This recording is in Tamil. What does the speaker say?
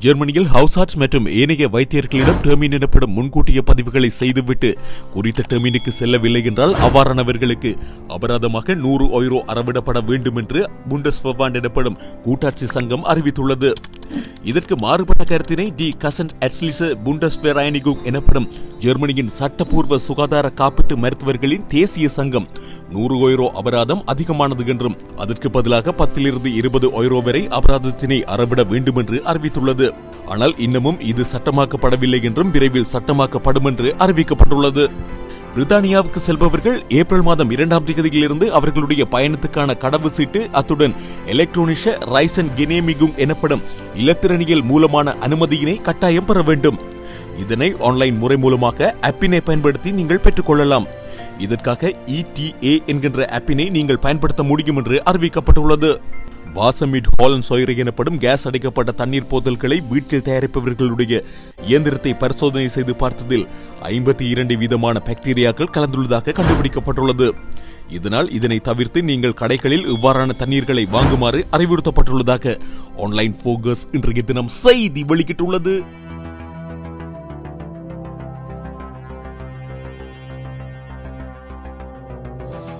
ஜெர்மனியில் ஹவுசார்ட்ஸ் மற்றும் ஏனைய வைத்தியர்களிடம் டெர்மின் எனப்படும் முன்கூட்டிய பதிவுகளை செய்துவிட்டு குறித்த டெர்மினுக்கு செல்லவில்லை என்றால் அவ்வாறானவர்களுக்கு அபராதமாக நூறு ஐரோ அறவிடப்பட வேண்டும் என்று புண்டஸ் எனப்படும் கூட்டாட்சி சங்கம் அறிவித்துள்ளது. இதற்கு மாறுபட்ட கருத்தினை டி கசன்ட் அட்ஸ்லிச புண்டஸ்பெரைனிகும் எனப்படும் ஜெர்மனியின் சட்டப்பூர்வ சுகாதார காப்பீட்டு மருத்துவர்களின் தேசிய சங்கம். நூறு ஒய்ரோ அபராதம் அதிகமானது என்றும் அதற்கு பதிலாக பத்திலிருந்து இருபது ஒய்ரோ வரை அபராதத்தினை அறவிட வேண்டும் என்று அறிவித்துள்ளது. ஆனால் இன்னமும் இது சட்டமாக்கப்படவில்லை என்றும் விரைவில் சட்டமாக்கப்படும் என்று அறிவிக்கப்பட்டுள்ளது. பிரித்தானியாவுக்கு செல்பவர்கள் ஏப்ரல் மாதம் இரண்டாம் தேதியிலிருந்து அவர்களுடைய பயணத்துக்கான கடவு சீட்டு அத்துடன் எலக்ட்ரோனிஷ ரைசன் கெனேமிகும் எனப்படும் இலத்திரனியல் மூலமான அனுமதியினை கட்டாயம் பெற வேண்டும். இதனை ஆன்லைன் முறை மூலமாக ஆப்பினை பயன்படுத்தி நீங்கள் பெற்றுக்கொள்ளலாம். இதற்காக இடிஏ என்கின்ற ஆப்பினை நீங்கள் பயன்படுத்த முடியும் என்று அறிவிக்கப்பட்டுள்ளது. வாசமிட் ஹாலன் சோயரை எனப்படும் கேஸ் அடைக்கப்பட்ட தண்ணீர் போதல்களை வீட்டில் தயாரிப்பவர்களுடைய இயந்திரத்தை பரிசோதனை செய்து பார்த்ததில் ஐம்பத்தி இரண்டு வீதமான பாக்டீரியாக்கள் கலந்துள்ளதாக கண்டுபிடிக்கப்பட்டுள்ளது. இதனால் இதனை தவிர்த்து நீங்கள் கடைகளில் இவ்வாறான தண்ணீர்களை வாங்குமாறு அறிவுறுத்தப்பட்டுள்ளதாக ஆன்லைன் போகஸ் இன்றைய தினம் செய்தி வெளியிட்டுள்ளது. Bye.